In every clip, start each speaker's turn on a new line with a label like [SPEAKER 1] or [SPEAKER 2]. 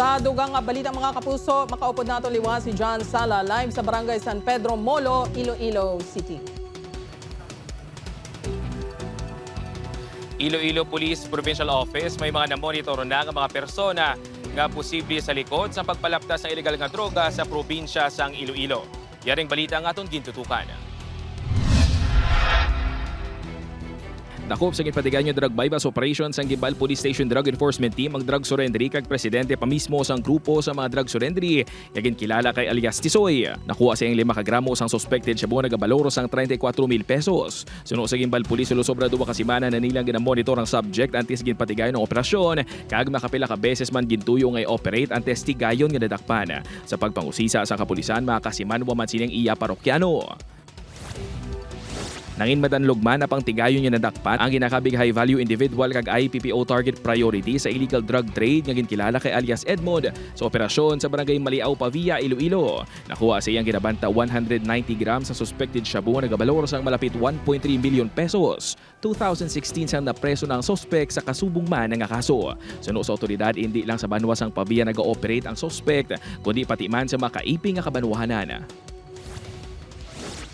[SPEAKER 1] Sa dugang balita mga kapuso, makaupod na ito liwa si John Sala live sa Barangay San Pedro Molo, Iloilo City.
[SPEAKER 2] Iloilo Police Provincial Office may mga namonitor na nga mga persona nga posible sa likod sa pagpalaptas ng ilegal nga droga sa probinsya sang Iloilo. Yaring balita nga atong gintutukan. Nakop sa gipatigan yung drug bypass operation sa Gimbal Police Station Drug Enforcement Team ang drug surrendering kag presidente pa mismo sang grupo sa mga drug surrendering yagin kilala kay alias Tisoy. Nakuha siyang 5 kagramo sang suspected siya buong nagabaloro sang 34 mil pesos. Suno sa Gimbal Police lusobra duwa ka semana na nilang ginamonitor ang subject antes ginpatigayon ng operasyon kag makapila ka beses man gintuyo nga operate ang testigayon nga nadakpan. Sa pagpangusisa sa kapulisan makasiman wa man sining iya parokyano. Nangin madanlog man na pang tigayon nga nadakpan ang ginakabig high value individual kag IPPO target priority sa illegal drug trade nga ginkilala kay alias Edmond sa operasyon sa barangay Maliao Pavia, Iloilo. Nakuha sa iyang ginabanta 190 grams sa suspected shabu nga nagabalor sang malapit 1.3 milyon pesos. 2016 sang napreso ng suspect sa kasubong man nga kaso. Suno sa otoridad hindi lang sa banwa sang Pavia nag-ooperate ang suspect kundi pati man sa makaiping nga kabanwahanan.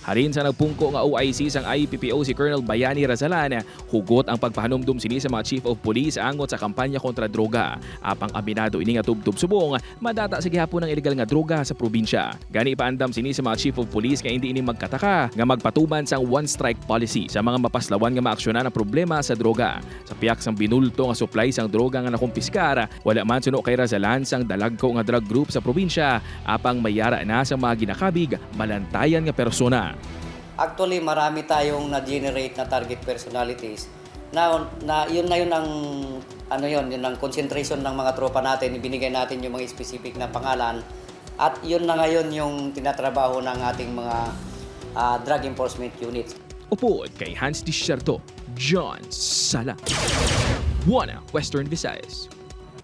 [SPEAKER 2] Harin sa nagpungko nga OIC sang IPPO si Colonel Bayani Razalan, hugot ang pagpahanumdum sini sa mga Chief of Police angot sa kampanya kontra droga. Apang aminado ini nga tubtub subong, madata sa gihapon ng ilegal nga droga sa probinsya. Gani paandam sini sa mga Chief of Police nga hindi ini magkataka nga magpatuban sang one strike policy sa mga mapaslawan nga maaksyonan ang problema sa droga. Sa piyak sang binulto nga supply sang droga nga nakumpiskar, wala man suno kay Razalan sang dalagko nga drug group sa probinsya, apang mayara na sa mga ginakabig malantayan nga persona.
[SPEAKER 3] Actually, marami tayong na-generate na target personalities na, na yun na yun ang ano yun, yun ang concentration ng mga tropa natin, ibinigay natin yung mga specific na pangalan at yun na ngayon yung tinatrabaho ng ating mga ah, drug enforcement units.
[SPEAKER 2] Upod kay Hans Discerto, John Sala. One Western Visayas.